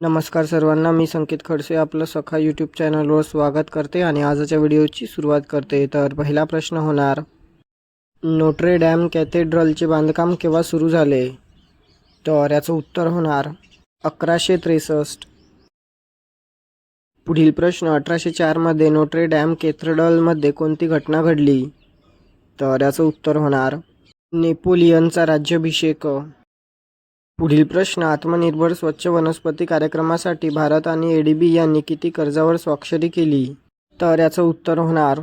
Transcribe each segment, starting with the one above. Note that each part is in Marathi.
नमस्कार सर्वांना मी संकेत खडसे आपलं सखा यूट्यूब चॅनलवर स्वागत करते आणि आजच्या व्हिडिओची सुरुवात करते. तर पहिला प्रश्न होणार नोट्रे डॅम कॅथेड्रलचे बांधकाम केव्हा सुरू झाले? तर याचं उत्तर होणार अकराशे त्रेसष्ट. पुढील प्रश्न अठराशे चारमध्ये नोट्रे डॅम कॅथेड्रलमध्ये कोणती घटना घडली? तर याचं उत्तर होणार नेपोलियनचा राज्याभिषेक. पुढील प्रश्न आत्मनिर्भर स्वच्छ वनस्पती कार्यक्रमासाठी भारत आणि एडीबी यांनी किती कर्जावर स्वाक्षरी केली? तर याचं उत्तर होणार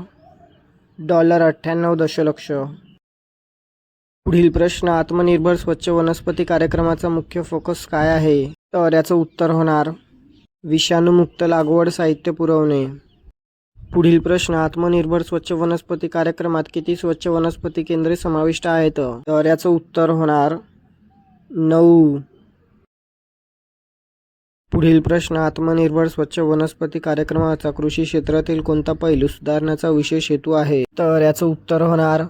डॉलर अठ्ठ्याण्णव दशलक्ष. पुढील प्रश्न आत्मनिर्भर स्वच्छ वनस्पती कार्यक्रमाचा मुख्य फोकस काय आहे? तर याचं उत्तर होणार विषाणूमुक्त लागवड साहित्य पुरवणे. पुढील प्रश्न आत्मनिर्भर स्वच्छ वनस्पती कार्यक्रमात किती स्वच्छ वनस्पती केंद्रे समाविष्ट आहेत? तर याचं उत्तर होणार नऊ. पुढील प्रश्न आत्मनिर्भर स्वच्छ वनस्पती कार्यक्रमाचा कृषी क्षेत्रातील कोणता पैलू सुधारण्याचा विशेष हेतू आहे? तर याचं उत्तर होणार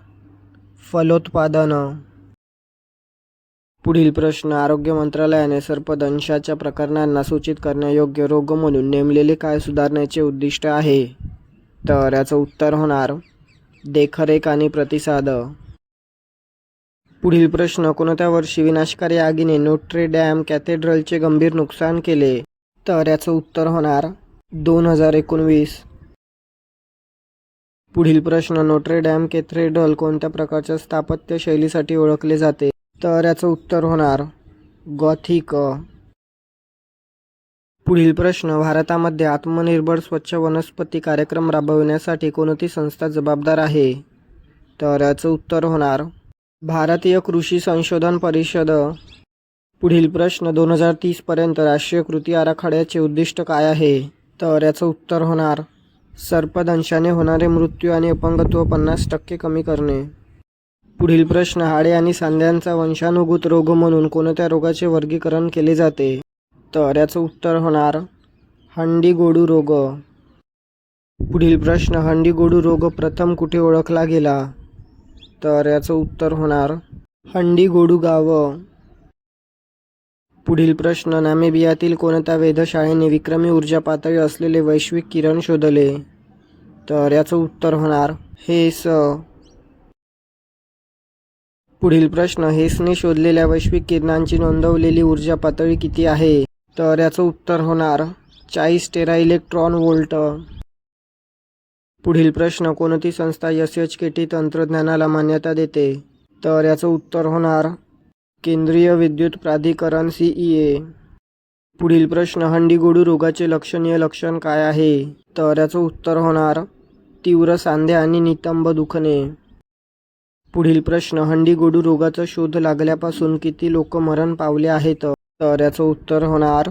फलोत्पादन. पुढील प्रश्न आरोग्य मंत्रालयाने सर्पदंशाच्या प्रकरणांना सूचित करण्यायोग्य रोग म्हणून नेमलेले काय सुधारण्याचे उद्दिष्ट आहे? तर याचं उत्तर होणार देखरेख आणि प्रतिसाद. पुढील प्रश्न कोणत्या वर्षी विनाशकारी आगीने नोट्रे डॅम कॅथेड्रलचे गंभीर नुकसान केले? तर याचं उत्तर होणार दोन हजार एकोणवीस. पुढील प्रश्न नोट्रे डॅम कॅथेड्रल कोणत्या प्रकारच्या स्थापत्य शैलीसाठी ओळखले जाते? तर याचं उत्तर होणार गॉथिक. पुढील प्रश्न भारतामध्ये आत्मनिर्भर स्वच्छ वनस्पती कार्यक्रम राबविण्यासाठी कोणती संस्था जबाबदार आहे? तर याचं उत्तर होणार भारतीय कृषी संशोधन परिषद. पुढील प्रश्न दोन हजार तीसपर्यंत राष्ट्रीय कृती आराखड्याचे उद्दिष्ट काय आहे? तर याचं उत्तर होणार सर्पदंशाने होणारे मृत्यू आणि अपंगत्व पन्नास टक्के कमी करणे. पुढील प्रश्न हाडे आणि सांध्यांचा वंशानुगत रोग म्हणून कोणत्या रोगाचे वर्गीकरण केले जाते? तर याचं उत्तर होणार हंडी गोडू रोग. पुढील प्रश्न हंडी गोडू रोग प्रथम कुठे ओळखला गेला? तर याचं उत्तर होणार हंडीगोडू गावं पुढील प्रश्न नामेबियातील कोणत्या वेधशाळेने विक्रमी ऊर्जा पातळी असलेले वैश्विक किरण शोधले? तर याचं उत्तर होणार हेस. पुढील प्रश्न हेसने शोधलेल्या वैश्विक किरणांची नोंदवलेली ऊर्जा पातळी किती आहे? तर याचं उत्तर होणार चाळीस टेरा इलेक्ट्रॉन वोल्ट पुढील प्रश्न कोणती संस्था एस एच के टी तंत्रज्ञानाला मान्यता देते? तर याचं उत्तर होणार केंद्रीय विद्युत प्राधिकरण सी ई ए. पुढील प्रश्न हंडीगोडू रोगाचे लक्षणीय लक्षण काय आहे? तर याचं उत्तर होणार तीव्र सांधे आणि नितंब दुखणे. पुढील प्रश्न हंडीगोडू रोगाचा शोध लागल्यापासून किती लोक मरण पावले आहेत? तर याचं उत्तर होणार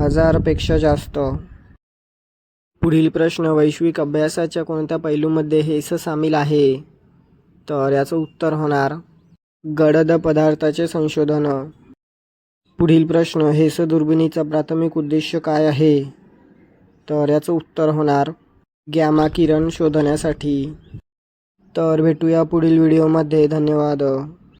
हजारपेक्षा जास्त. पुढील प्रश्न वैश्विक अभ्यासाच्या कोणत्या पैलूमध्ये हेस सामील आहे? तर याचं उत्तर होणार गडद पदार्थाचे संशोधन. पुढील प्रश्न हेस दुर्बिणीचा प्राथमिक उद्देश काय आहे? तर याचं उत्तर होणार गॅमा किरण शोधण्यासाठी. तर भेटूया पुढील व्हिडिओमध्ये. धन्यवाद.